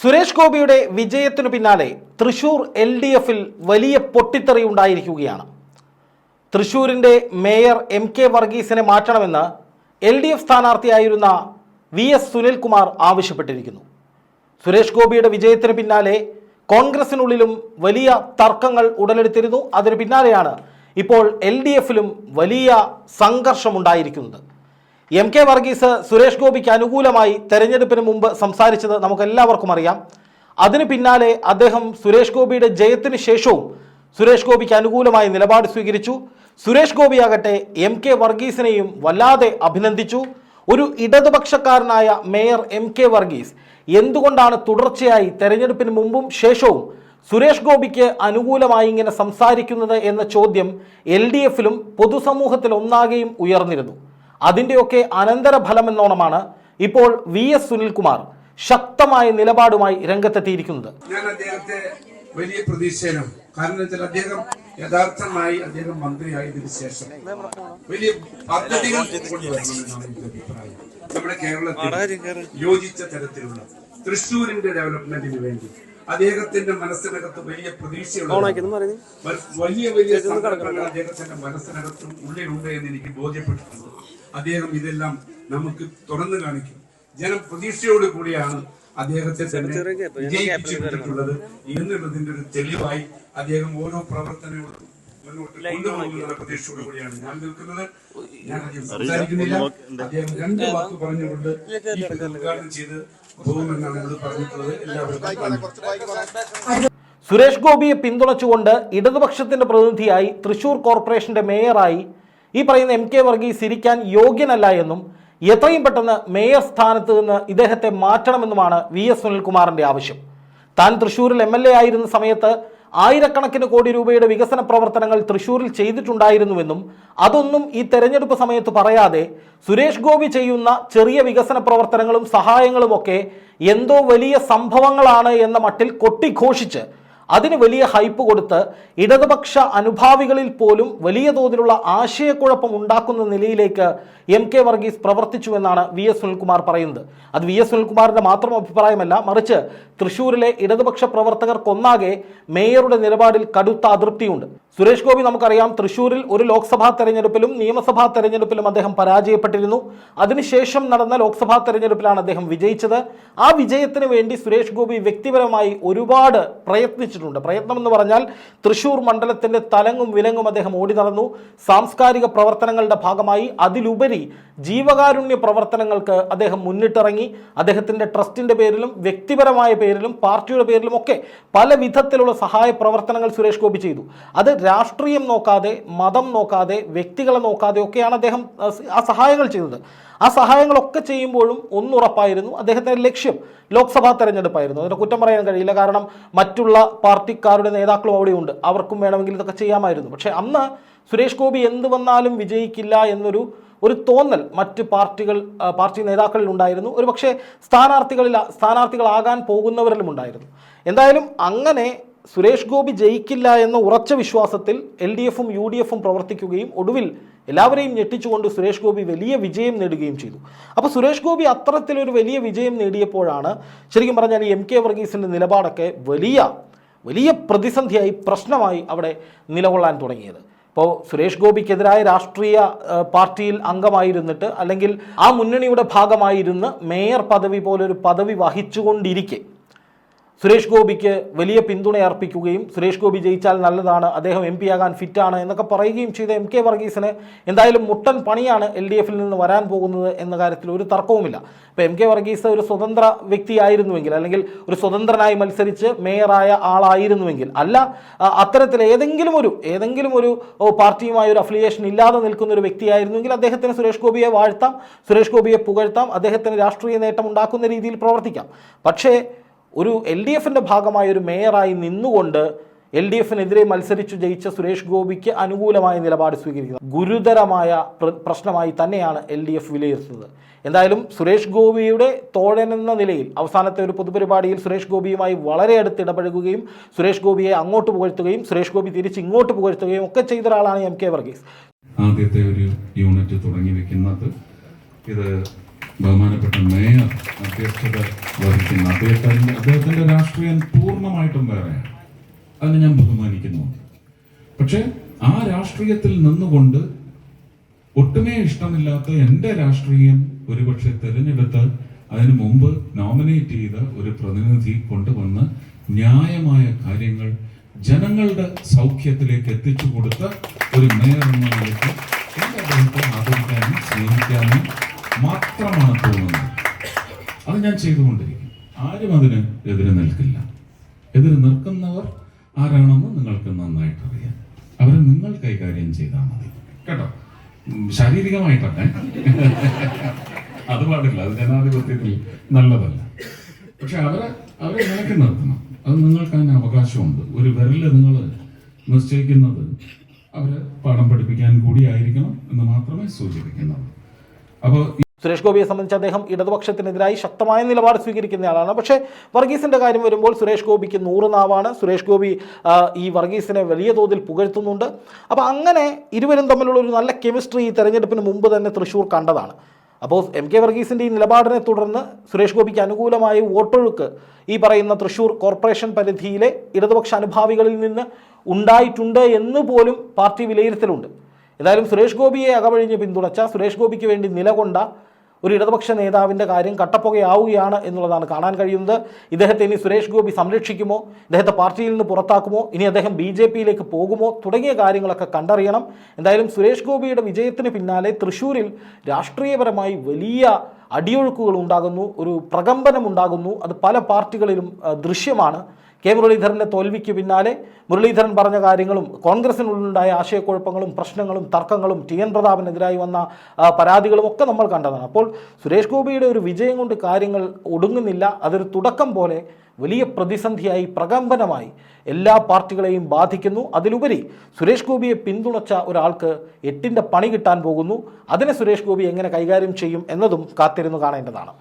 സുരേഷ് ഗോപിയുടെ വിജയത്തിനു പിന്നാലെ Thrissur L D എഫിൽ വലിയ പൊട്ടിത്തെറി ഉണ്ടായിരിക്കുകയാണ്. തൃശൂരിന്റെ മേയർ എം കെ വർഗീസിനെ മാറ്റണമെന്ന് എൽ ഡി എഫ് സ്ഥാനാർത്ഥിയായിരുന്ന വി എസ് സുനിൽകുമാർ ആവശ്യപ്പെട്ടിരിക്കുന്നു. സുരേഷ് ഗോപിയുടെ വിജയത്തിന് പിന്നാലെ കോൺഗ്രസിനുള്ളിലും വലിയ തർക്കങ്ങൾ ഉടലെടുത്തിരുന്നു. അതിന് പിന്നാലെയാണ് ഇപ്പോൾ എൽ ഡി എഫിലും വലിയ സംഘർഷമുണ്ടായിരിക്കുന്നത്. എം കെ വർഗീസ് സുരേഷ് ഗോപിക്ക് അനുകൂലമായി തെരഞ്ഞെടുപ്പിന് മുമ്പ് സംസാരിച്ചത് നമുക്കെല്ലാവർക്കും അറിയാം. അതിന് പിന്നാലെ അദ്ദേഹം സുരേഷ് ഗോപിയുടെ ജയത്തിന് ശേഷവും സുരേഷ് ഗോപിക്ക് അനുകൂലമായി നിലപാട് സ്വീകരിച്ചു. സുരേഷ് ഗോപിയാകട്ടെ എം കെ വർഗീസിനെയും വല്ലാതെ അഭിനന്ദിച്ചു. ഒരു ഇടതുപക്ഷക്കാരനായ മേയർ എം കെ വർഗീസ് എന്തുകൊണ്ടാണ് തുടർച്ചയായി തെരഞ്ഞെടുപ്പിന് മുമ്പും ശേഷവും സുരേഷ് ഗോപിക്ക് അനുകൂലമായി ഇങ്ങനെ സംസാരിക്കുന്നത് എന്ന ചോദ്യം എൽ ഡി എഫിലും പൊതുസമൂഹത്തിൽ ഒന്നാകെയും ഉയർന്നിരുന്നു. അതിന്റെയൊക്കെ അനന്തരഫലം എന്നോണമാണ് ഇപ്പോൾ വി എസ് സുനിൽകുമാർ ശക്തമായ നിലപാടുമായി രംഗത്തെത്തിയിരിക്കുന്നത്. ഞാൻ അദ്ദേഹത്തെ വലിയ പ്രതീക്ഷയിലാണ്. കാരണം വെച്ചാൽ അദ്ദേഹം യഥാർത്ഥമായി അദ്ദേഹം മന്ത്രിയായതിനു ശേഷം വലിയ പദ്ധതികൾ അഭിപ്രായം. നമ്മുടെ കേരളത്തിൽ യോജിച്ച തരത്തിലുള്ള തൃശ്ശൂരിന്റെ ഡെവലപ്മെന്റിന് വേണ്ടി അദ്ദേഹത്തിന്റെ മനസ്സിനകത്ത് വലിയ പ്രതീക്ഷയുള്ള വലിയ വലിയ അദ്ദേഹത്തിന്റെ മനസ്സിനകത്തും ഉള്ളിലുണ്ട് എന്ന് എനിക്ക് ബോധ്യപ്പെട്ടിട്ടുണ്ട്. അദ്ദേഹം ഇതെല്ലാം നമുക്ക് തുറന്നു കാണിക്കും. ജനം പ്രതീക്ഷയോട് കൂടിയാണ് അദ്ദേഹത്തെ തന്നെ വിജയിപ്പിച്ചിട്ടുള്ളത് എന്നുള്ളതിന്റെ ഒരു തെളിവായി അദ്ദേഹം ഓരോ പ്രവർത്തനങ്ങളും മുന്നോട്ട് കൊണ്ടുപോകുന്ന പ്രതീക്ഷയോട് കൂടിയാണ് ഞാൻ നിൽക്കുന്നത്. ഞാൻ സംസാരിക്കുന്നില്ല. അദ്ദേഹം രണ്ട് വാക്ക് പറഞ്ഞുകൊണ്ട് ഈ ഉദ്ഘാടനം ചെയ്ത് പോകുമെന്നാണ് എന്നോട് പറഞ്ഞിട്ടുള്ളത്. എല്ലാവർക്കും സുരേഷ് ഗോപിയെ പിന്തുണച്ചുകൊണ്ട് ഇടതുപക്ഷത്തിന്റെ പ്രതിനിധിയായി തൃശൂർ കോർപ്പറേഷന്റെ മേയറായി ഈ പറയുന്ന എം കെ വർഗീസ് ഇരിക്കാൻ യോഗ്യനല്ല എന്നും എത്രയും പെട്ടെന്ന് മേയർ സ്ഥാനത്ത് നിന്ന് ഇദ്ദേഹത്തെ മാറ്റണമെന്നുമാണ് വി എസ് സുനിൽകുമാറിന്റെ ആവശ്യം. താൻ തൃശൂരിൽ എം എൽ എ ആയിരുന്ന സമയത്ത് ആയിരക്കണക്കിന് കോടി രൂപയുടെ വികസന പ്രവർത്തനങ്ങൾ തൃശൂരിൽ ചെയ്തിട്ടുണ്ടായിരുന്നുവെന്നും അതൊന്നും ഈ തെരഞ്ഞെടുപ്പ് സമയത്ത് പറയാതെ സുരേഷ് ഗോപി ചെയ്യുന്ന ചെറിയ വികസന പ്രവർത്തനങ്ങളും സഹായങ്ങളുമൊക്കെ എന്തോ വലിയ സംഭവങ്ങളാണ് എന്ന മട്ടിൽ കൊട്ടിഘോഷിച്ച് അതിന് വലിയ ഹൈപ്പ് കൊടുത്ത് ഇടതുപക്ഷ അനുഭാവികളിൽ പോലും വലിയ തോതിലുള്ള ആശയക്കുഴപ്പം ഉണ്ടാക്കുന്ന നിലയിലേക്ക് എം കെ വർഗീസ് പ്രവർത്തിച്ചു എന്നാണ് വി എസ് സുനിൽകുമാർ പറയുന്നത്. അത് വി എസ് സുനിൽകുമാറിന്റെ മാത്രം അഭിപ്രായമല്ല മറിച്ച് തൃശൂരിലെ ഇടതുപക്ഷ പ്രവർത്തകർക്കൊന്നാകെ മേയറുടെ നിലപാടിൽ കടുത്ത അതൃപ്തിയുണ്ട്. സുരേഷ് ഗോപി നമുക്കറിയാം തൃശ്ശൂരിൽ ഒരു ലോക്സഭാ തെരഞ്ഞെടുപ്പിലും നിയമസഭാ തെരഞ്ഞെടുപ്പിലും അദ്ദേഹം പരാജയപ്പെട്ടിരുന്നു. അതിനുശേഷം നടന്ന ലോക്സഭാ തെരഞ്ഞെടുപ്പിലാണ് അദ്ദേഹം വിജയിച്ചത്. ആ വിജയത്തിന് വേണ്ടി സുരേഷ് ഗോപി വ്യക്തിപരമായി ഒരുപാട് പ്രയത്നിച്ചിട്ടുണ്ട്. പ്രയത്നം എന്ന് പറഞ്ഞാൽ തൃശ്ശൂർ മണ്ഡലത്തിന്റെ തലങ്ങും വിലങ്ങും അദ്ദേഹം ഓടി നടന്നു. സാംസ്കാരിക പ്രവർത്തനങ്ങളുടെ ഭാഗമായി അതിലുപരി ജീവകാരുണ്യ പ്രവർത്തനങ്ങൾക്ക് അദ്ദേഹം മുന്നിട്ടിറങ്ങി. അദ്ദേഹത്തിന്റെ ട്രസ്റ്റിന്റെ പേരിലും വ്യക്തിപരമായ പേരിലും പാർട്ടിയുടെ പേരിലും ഒക്കെ പല വിധത്തിലുള്ള സഹായ പ്രവർത്തനങ്ങൾ സുരേഷ് ഗോപി ചെയ്തു. അത് രാഷ്ട്രീയം നോക്കാതെ മതം നോക്കാതെ വ്യക്തികളെ നോക്കാതെ ഒക്കെയാണ് അദ്ദേഹം ആ സഹായങ്ങൾ ചെയ്തത്. ആ സഹായങ്ങളൊക്കെ ചെയ്യുമ്പോഴും ഒന്നുറപ്പായിരുന്നു അദ്ദേഹത്തിന്റെ ലക്ഷ്യം. ലോക്സഭാ തെരഞ്ഞെടുപ്പായിരുന്നു. അതിനെ കുറ്റം പറയാൻ കഴിയില്ല. കാരണം മറ്റുള്ള പാർട്ടിക്കാരുടെ നേതാക്കളും അവിടെയുണ്ട്. അവർക്കും വേണമെങ്കിൽ ഇതൊക്കെ ചെയ്യാമായിരുന്നു. പക്ഷേ അന്ന് സുരേഷ് ഗോപി എന്ത് വന്നാലും വിജയിക്കില്ല എന്നൊരു ഒരു തോന്നൽ മറ്റ് പാർട്ടികൾ പാർട്ടി നേതാക്കളിൽ ഉണ്ടായിരുന്നു. ഒരു പക്ഷേ സ്ഥാനാർത്ഥികളിൽ സ്ഥാനാർത്ഥികളാകാൻ പോകുന്നവരിലും ഉണ്ടായിരുന്നു. എന്തായാലും അങ്ങനെ സുരേഷ് ഗോപി ജയിക്കില്ല എന്ന ഉറച്ച വിശ്വാസത്തിൽ എൽ ഡി എഫും യു ഡി എഫും പ്രവർത്തിക്കുകയും ഒടുവിൽ എല്ലാവരെയും ഞെട്ടിച്ചുകൊണ്ട് സുരേഷ് ഗോപി വലിയ വിജയം നേടുകയും ചെയ്തു. അപ്പോൾ സുരേഷ് ഗോപി അത്തരത്തിലൊരു വലിയ വിജയം നേടിയപ്പോഴാണ് ശരിക്കും പറഞ്ഞാൽ എം കെ വർഗീസിന്റെ നിലപാടൊക്കെ വലിയ വലിയ പ്രതിസന്ധിയായി പ്രശ്നമായി അവിടെ നിലകൊള്ളാൻ തുടങ്ങിയത്. ഇപ്പോൾ സുരേഷ് ഗോപിക്കെതിരായ രാഷ്ട്രീയ പാർട്ടിയിൽ അംഗമായിരുന്നിട്ട് അല്ലെങ്കിൽ ആ മുന്നണിയുടെ ഭാഗമായിരുന്ന് മേയർ പദവി പോലൊരു പദവി വഹിച്ചുകൊണ്ടിരിക്കെ സുരേഷ് ഗോപിക്ക് വലിയ പിന്തുണ അർപ്പിക്കുകയും സുരേഷ് ഗോപി ജയിച്ചാൽ നല്ലതാണ് അദ്ദേഹം എം ആകാൻ ഫിറ്റാണ് എന്നൊക്കെ പറയുകയും ചെയ്ത എം കെ വർഗീസിന് എന്തായാലും മുട്ടൻ പണിയാണ് എൽ ഡി എഫിൽ നിന്ന് വരാൻ പോകുന്നത് എന്ന കാര്യത്തിൽ ഒരു തർക്കവുമില്ല. അപ്പോൾ എം കെ വർഗീസ് ഒരു സ്വതന്ത്ര വ്യക്തിയായിരുന്നുവെങ്കിൽ അല്ലെങ്കിൽ ഒരു സ്വതന്ത്രനായി മത്സരിച്ച് മേയറായ ആളായിരുന്നുവെങ്കിൽ അല്ല അത്തരത്തിൽ ഏതെങ്കിലും ഒരു ഏതെങ്കിലും ഒരു പാർട്ടിയുമായി ഒരു അഫിലിയേഷൻ ഇല്ലാതെ നിൽക്കുന്ന ഒരു വ്യക്തിയായിരുന്നുവെങ്കിൽ അദ്ദേഹത്തിന് സുരേഷ് ഗോപിയെ വാഴ്ത്താം സുരേഷ് ഗോപിയെ പുകഴ്ത്താം അദ്ദേഹത്തിന് രാഷ്ട്രീയ നേട്ടം ഉണ്ടാക്കുന്ന രീതിയിൽ പ്രവർത്തിക്കാം. പക്ഷേ ഒരു എൽ ഡി എഫിന്റെ ഭാഗമായ ഒരു മേയറായി നിന്നുകൊണ്ട് എൽ ഡി എഫിനെതിരെ മത്സരിച്ചു ജയിച്ച സുരേഷ് ഗോപിക്ക് അനുകൂലമായ നിലപാട് സ്വീകരിക്കുന്നത് ഗുരുതരമായ പ്രശ്നമായി തന്നെയാണ് എൽ ഡി എഫ് വിലയിരുത്തുന്നത്. എന്തായാലും സുരേഷ് ഗോപിയുടെ തോഴനെന്ന നിലയിൽ അവസാനത്തെ ഒരു പൊതുപരിപാടിയിൽ സുരേഷ് ഗോപിയുമായി വളരെ അടുത്ത് ഇടപഴകുകയും സുരേഷ് ഗോപിയെ അങ്ങോട്ട് പുകഴ്ത്തുകയും സുരേഷ് ഗോപി തിരിച്ച് ഇങ്ങോട്ട് പുകഴ്ത്തുകയും ഒക്കെ ചെയ്ത ഒരാളാണ് എം കെ വർഗീസ്. ആദ്യത്തെ ഒരു യൂണിറ്റ് തുടങ്ങി വെക്കുന്നത് ഇത് ബഹുമാനപ്പെട്ട മേയർ അധ്യക്ഷത വഹിക്കുന്ന അദ്ദേഹത്തിന്റെ അദ്ദേഹത്തിന്റെ രാഷ്ട്രീയം പൂർണമായിട്ടും വേറെയാണ്. അതിനെ ഞാൻ ബഹുമാനിക്കുന്നു. പക്ഷേ ആ രാഷ്ട്രീയത്തിൽ നിന്നുകൊണ്ട് ഒട്ടുമേ ഇഷ്ടമില്ലാത്ത എന്റെ രാഷ്ട്രീയം ഒരുപക്ഷെ തിരഞ്ഞെടുത്ത് അതിനു മുമ്പ് നോമിനേറ്റ് ചെയ്ത ഒരു പ്രതിനിധി കൊണ്ടുവന്ന് ന്യായമായ കാര്യങ്ങൾ ജനങ്ങളുടെ സൗഖ്യത്തിലേക്ക് എത്തിച്ചു കൊടുത്ത ഒരു മേയർ എന്ന മാത്രമാണ് തോന്നുന്നത്. അത് ഞാൻ ചെയ്തുകൊണ്ടിരിക്കും. ആരും അതിന് എതിരെ നിൽക്കില്ല. എതിരെ നിൽക്കുന്നവർ ആരാണെന്ന് നിങ്ങൾക്ക് നന്നായിട്ട് അറിയാം അവരെ നിങ്ങൾ കൈകാര്യം ചെയ്താൽ മതി. കേട്ടോ? ശാരീരികമായിട്ടല്ല? അത് പാടില്ല. അത് ജനാധിപത്യത്തിൽ നല്ലതല്ല. പക്ഷെ അവരെ അവരെ നിനക്ക് നിർത്തണം. അത് നിങ്ങൾക്ക് അതിന് അവകാശമുണ്ട്. ഒരു വിരൽ നിങ്ങൾ നിശ്ചയിക്കുന്നത് അവരെ പാഠം പഠിപ്പിക്കാൻ കൂടിയായിരിക്കണം എന്ന് മാത്രമേ സൂചിപ്പിക്കുന്നുള്ളൂ. അപ്പോൾ സുരേഷ് ഗോപിയെ സംബന്ധിച്ച് അദ്ദേഹം ഇടതുപക്ഷത്തിനെതിരായി ശക്തമായ നിലപാട് സ്വീകരിക്കുന്നയാളാണ്. പക്ഷേ വർഗീസിന്റെ കാര്യം വരുമ്പോൾ സുരേഷ് ഗോപിക്ക് നൂറ് നാവാണ്. സുരേഷ് ഗോപി ഈ വർഗീസിനെ വലിയ തോതിൽ പുകഴ്ത്തുന്നുണ്ട്. അപ്പോൾ അങ്ങനെ ഇരുവരും തമ്മിലുള്ള ഒരു നല്ല കെമിസ്ട്രി ഈ തെരഞ്ഞെടുപ്പിന് മുമ്പ് തന്നെ തൃശ്ശൂർ കണ്ടതാണ്. അപ്പോൾ എം കെ വർഗീസിന്റെ ഈ നിലപാടിനെ തുടർന്ന് സുരേഷ് ഗോപിക്ക് അനുകൂലമായ വോട്ടൊഴുക്ക് ഈ പറയുന്ന തൃശ്ശൂർ കോർപ്പറേഷൻ പരിധിയിലെ ഇടതുപക്ഷ അനുഭാവികളിൽ നിന്ന് ഉണ്ടായിട്ടുണ്ട് എന്ന് പോലും പാർട്ടി വിലയിരുത്തലുണ്ട്. ഏതായാലും സുരേഷ് ഗോപിയെ അകവഴിഞ്ഞ് പിന്തുണച്ച സുരേഷ് ഗോപിക്ക് വേണ്ടി നിലകൊണ്ട ഒരു ഇടതുപക്ഷ നേതാവിന്റെ കാര്യം കട്ടപ്പുകയാവുകയാണ് എന്നുള്ളതാണ് കാണാൻ കഴിയുന്നത്. ഇദ്ദേഹത്തെ ഇനി സുരേഷ് ഗോപി സംരക്ഷിക്കുമോ? ഇദ്ദേഹത്തെ പാർട്ടിയിൽ നിന്ന് പുറത്താക്കുമോ? ഇനി അദ്ദേഹം ബി ജെ പിയിലേക്ക് പോകുമോ? തുടങ്ങിയ കാര്യങ്ങളൊക്കെ കണ്ടറിയണം. എന്തായാലും സുരേഷ് ഗോപിയുടെ വിജയത്തിന് പിന്നാലെ തൃശ്ശൂരിൽ രാഷ്ട്രീയപരമായി വലിയ അടിയൊഴുക്കുകൾ ഉണ്ടാകുന്നു. ഒരു പ്രകമ്പനം ഉണ്ടാകുന്നു. അത് പല പാർട്ടികളിലും ദൃശ്യമാണ്. കെ മുരളീധരന്റെ തോൽവിക്ക് പിന്നാലെ മുരളീധരൻ പറഞ്ഞ കാര്യങ്ങളും കോൺഗ്രസിനുള്ളിലുണ്ടായ ആശയക്കുഴപ്പങ്ങളും പ്രശ്നങ്ങളും തർക്കങ്ങളും ടി എൻ പ്രതാപനെതിരായി വന്ന പരാതികളും ഒക്കെ നമ്മൾ കണ്ടതാണ്. അപ്പോൾ സുരേഷ് ഗോപിയുടെ ഒരു വിജയം കൊണ്ട് കാര്യങ്ങൾ ഒടുങ്ങുന്നില്ല അതൊരു തുടക്കം പോലെ വലിയ പ്രതിസന്ധിയായി പ്രകമ്പനമായി എല്ലാ പാർട്ടികളെയും ബാധിക്കുന്നു. അതിലുപരി സുരേഷ് ഗോപിയെ പിന്തുണച്ച ഒരാൾക്ക് എട്ടിന്റെ പണി കിട്ടാൻ പോകുന്നു. അതിനെ സുരേഷ് ഗോപി എങ്ങനെ കൈകാര്യം ചെയ്യും എന്നതും കാത്തിരുന്നു കാണേണ്ടതാണ്.